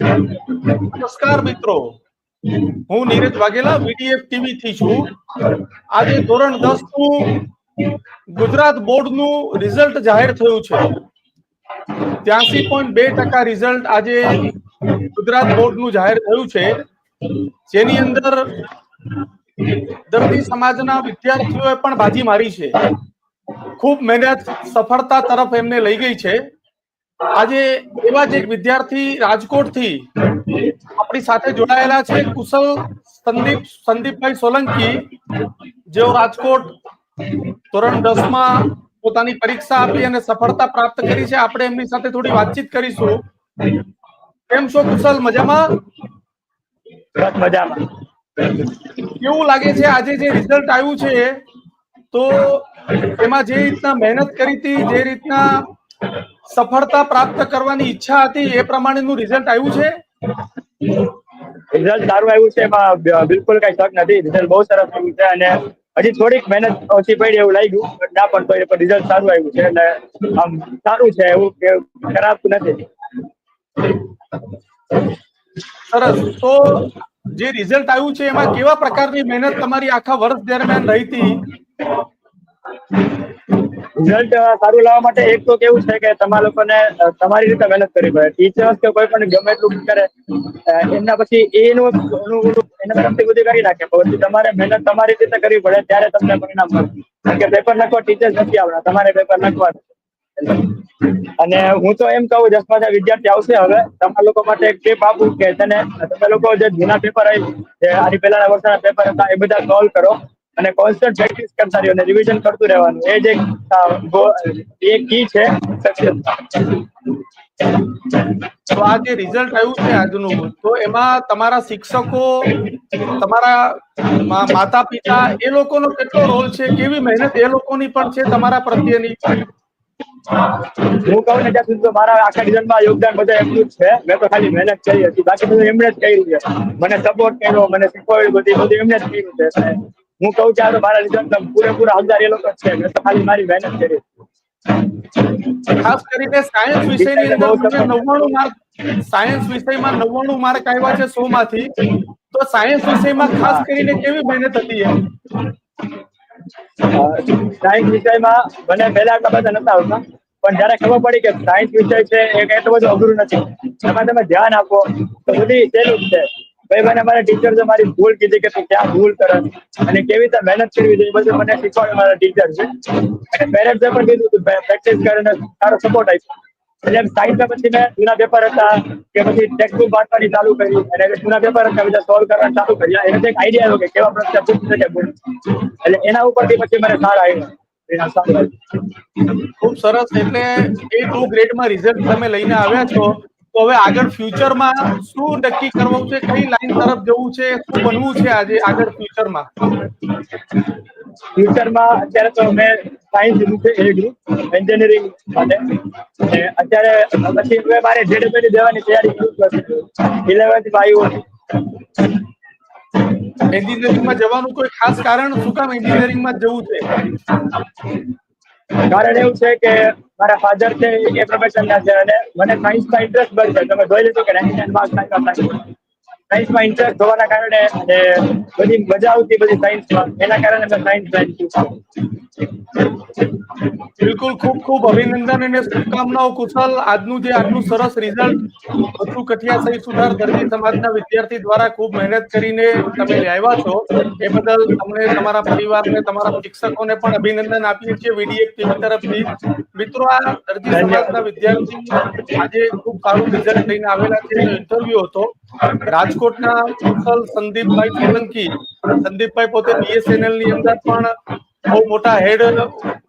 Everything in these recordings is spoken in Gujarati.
નમસ્કાર મિત્રો. હું નીરજ વાઘેલા વીડીએફ ટીવી થી છું. આજે ધોરણ દસનું ગુજરાત બોર્ડનું રિઝલ્ટ જાહેર થયું છે. ત્યાસી પોઈન્ટ બે ટકા રિઝલ્ટ આજે ગુજરાત બોર્ડનું જાહેર થયું છે. જેની અંદર દર્દી સમાજના વિદ્યાર્થીઓએ પણ બાજી મારી છે. ખૂબ મહેનત, સફળતા તરફ એમને લઈ ગઈ છે. આજે એવા જ એક વિદ્યાર્થી રાજકોટથી આપણી સાથે જોડાયેલા છે કુશલ સંદીપ સંદીપભાઈ સોલંકી જેઓ રાજકોટ ધોરણ દસમાં પોતાની પરીક્ષા આપી અને સફળતા પ્રાપ્ત કરી છે. આપણે એમની સાથે થોડી વાતચીત કરીશું. કેમ છો કુશલ? મજામાં? મજામાં. કેવું લાગે છે? આજે જે રિઝલ્ટ આવ્યું છે તો એમાં જે રીતના મહેનત કરી હતી જે રીતના સફળતા પ્રાપ્ત કરવાની ઈચ્છા હતી એ પ્રમાણેનું રિઝલ્ટ આવ્યું છે? રિઝલ્ટ સારું આવ્યું છે એમાં બિલકુલ કઈ શક નથી. રિઝલ્ટ બહુ સરસ આવ્યું છે અને હજી થોડીક મહેનત ઓછી પડી એવું લાગ્યું ના પણ તો એ પણ રિઝલ્ટ સારું આવ્યું છે એટલે આમ સારું છે એવું કે ખરાબ નથી. સરસ. તો જે રિઝલ્ટ આવ્યું છે એમાં કેવા પ્રકારની મહેનત તમારી આખા વર્ષ દરમિયાન રહી હતી? રિઝલ્ટ સારું લાવવા માટે એક તો કેવું છે કે તમારા લોકોને તમારી રીતે મહેનત કરવી પડે. ટીચર્સ કે કોઈ પણ ગમે એટલું કરે એમના પછી એનું એનું તરફથી બધું કરી નાખે. પછી તમારે મહેનત તમારી રીતે કરવી પડે, ત્યારે તમને પરિણામ મળે. કારણ કે પેપર લખવા ટીચર્સ નથી આવડા તમારે પેપર લખવાનું અને હું તો એમ કહું, દસમા વિદ્યાર્થી આવશે હવે, તમારા લોકો માટે એક ટીપ આપું કે તને, તમે લોકો જે જૂના પેપર આવી આની પહેલાના વર્ષના પેપર હતા, એ બધા સોલ્વ કરો. અને કોન્સ્ટન્ટ પ્રેક્ટિસ કરતા રહ્યો અને રિવિઝન કરતું રહેવાનું. એ જ એક એ કી છે સક્સેસ તો આ જે રિઝલ્ટ આવ્યું છે આજનું તો એમાં તમારા શિક્ષકો તમારા માતા પિતા એ લોકોનો કેટલો રોલ છે? કેવી મહેનત એ લોકોની પણ છે તમારા પ્રત્યેની? હું કહું ને ત્યાં સુધી તો મારા આખા ડિઝાઇનમાં યોગદાન બધા એમનું જ છે. મેં તો ખાલી મહેનત કરી હતી. બાકી બધું એમણે જ કર્યું છે. મને સપોર્ટ કર્યો મને શીખવાડ્યું બધું બધું એમણે જ કર્યું છે. હું કહું છું તો મારા રિઝલ્ટ પૂરેપૂરા હકદાર એ લોકો છે. મેં તો ખાલી મારી મહેનત કરી. ખાસ કરીને સાયન્સ વિષયની અંદર તમે નવ્વાણું માર્ક સાયન્સ વિષયમાં નવ્વાણું માર્ક આવ્યા છે સો માંથી તો સાયન્સ વિષયમાં ખાસ કરીને કેવી મહેનત હતી એમ? સાયન્સ વિષયમાં મને પહેલા આટલા બધા નતા આવતા પણ જયારે ખબર પડી કે સાયન્સ વિષય છે એ એટલું બધું અઘરું નથી. એમાં તમે ધ્યાન આપો તો બધી સહેલું છે. ભાઈ મને મારા ટીચર મારી ભૂલ કીધી કે તું ક્યાં ભૂલ કરે અને કેવી રીતે મહેનત કરવી જોઈએ બધું મને શીખવાડે મારા ટીચર છે. અને પેરેન્ટ્સે પણ કીધું તું પ્રેક્ટિસ કરીને સારો સપોર્ટ આપ્યો. એટલે એમ સાયન્સમાં પછી મેં જૂના પેપર હતા કે પછી ટેક્સ્ટબુક વાંચવાની ચાલુ કરી અને જૂના પેપર હતા બધા સોલ્વ કરવાનું ચાલુ કર્યા. એને એક આઈડિયા આવ્યો કે કેવા પ્રશ્ન પૂછી શકે ભૂલ. એટલે એના ઉપરથી પછી મને સારું આવ્યું. ખૂબ સરસ. એટલે એ ટુ ગ્રેડમાં રિઝલ્ટ તમે લઈને આવ્યા છો. તો હવે આગળ ફ્યુચરમાં શું નક્કી કરવું છે કઈ લાઈન તરફ જવું છે શું બનવું છે આજે આગળ ફ્યુચરમાં ફ્યુચરમાં અત્યારે તો મેં સાયન્સ લીધું છે એ ગ્રુપ એન્જિનિયરિંગ માટે. અત્યારે પછી હવે મારે જેડબલ્યુ દેવાની તૈયારી શરૂ કરી ઇલેવન્થમાં એન્જિનિયરિંગમાં જવાનું કોઈ ખાસ કારણ શું કામ એન્જિનિયરિંગમાં જવું છે? કારણ એવું છે કે મારા ફાધર છે એ પ્રોફેશન ના છે અને મને સાયન્સમાં ઇન્ટરેસ્ટ બન છે તમે જોઈ લેજો કે નાઇન્ટી નાઇન માર્ક્સ સાયન્સમાં ઇન્ટરેસ્ટ હોવાના કારણે અને બધી મજા આવતી બધી સાયન્સમાં એના કારણે મેં સાયન્સ સાયન્સ બિલકુલ ખૂબ ખૂબ અભિનંદન અને શુભકામનાઓ કુશલ. આજનું જે આટલું સરસ રિઝલ્ટ બસુ કઠિયા સહિત સુધાર દર્દી સમાજના વિદ્યાર્થી દ્વારા ખૂબ મહેનત કરીને તમે લાવ્યા છો. એ બદલ તમને તમારા પરિવારને, તમારા શિક્ષકોને પણ અભિનંદન આપીએ છીએ. વીડીએફ ટીમ તરફથી. મિત્રો, આ દર્દી સમાજના વિદ્યાર્થી આજે ખૂબ સારું રિઝલ્ટ લઈને આવેલા છે. ઇન્ટરવ્યુ હતો. રાજકોટના કુશલ સંદીપભાઈ સોલંકી. સંદીપભાઈ પોતે બીએસએનએલની અંદર પણ બહુ મોટા હેડ,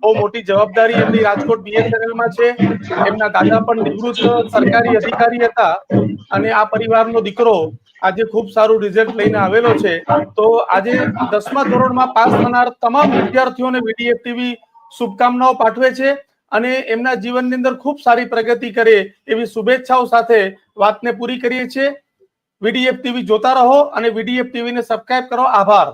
બહુ મોટી જવાબદારી એમની રાજકોટ બીએસએનએલમાં છે. એમના દાદા પણ નિવૃત્ત સરકારી અધિકારી હતા અને આ પરિવારનો દીકરો આજે ખૂબ સારું રિઝલ્ટ લઈને આવેલો છે. તો આજે દસમા ધોરણમાં પાસ થનાર તમામ વિદ્યાર્થીઓને વીડીએફ ટીવી શુભકામનાઓ પાઠવે છે અને એમના જીવનની અંદર ખૂબ સારી પ્રગતિ કરે એવી શુભેચ્છાઓ સાથે વાતને પૂરી કરીએ છીએ. વીડીએફ ટીવી જોતા રહો અને વીડીએફ ટીવીને સબસ્ક્રાઇબ કરો. આભાર.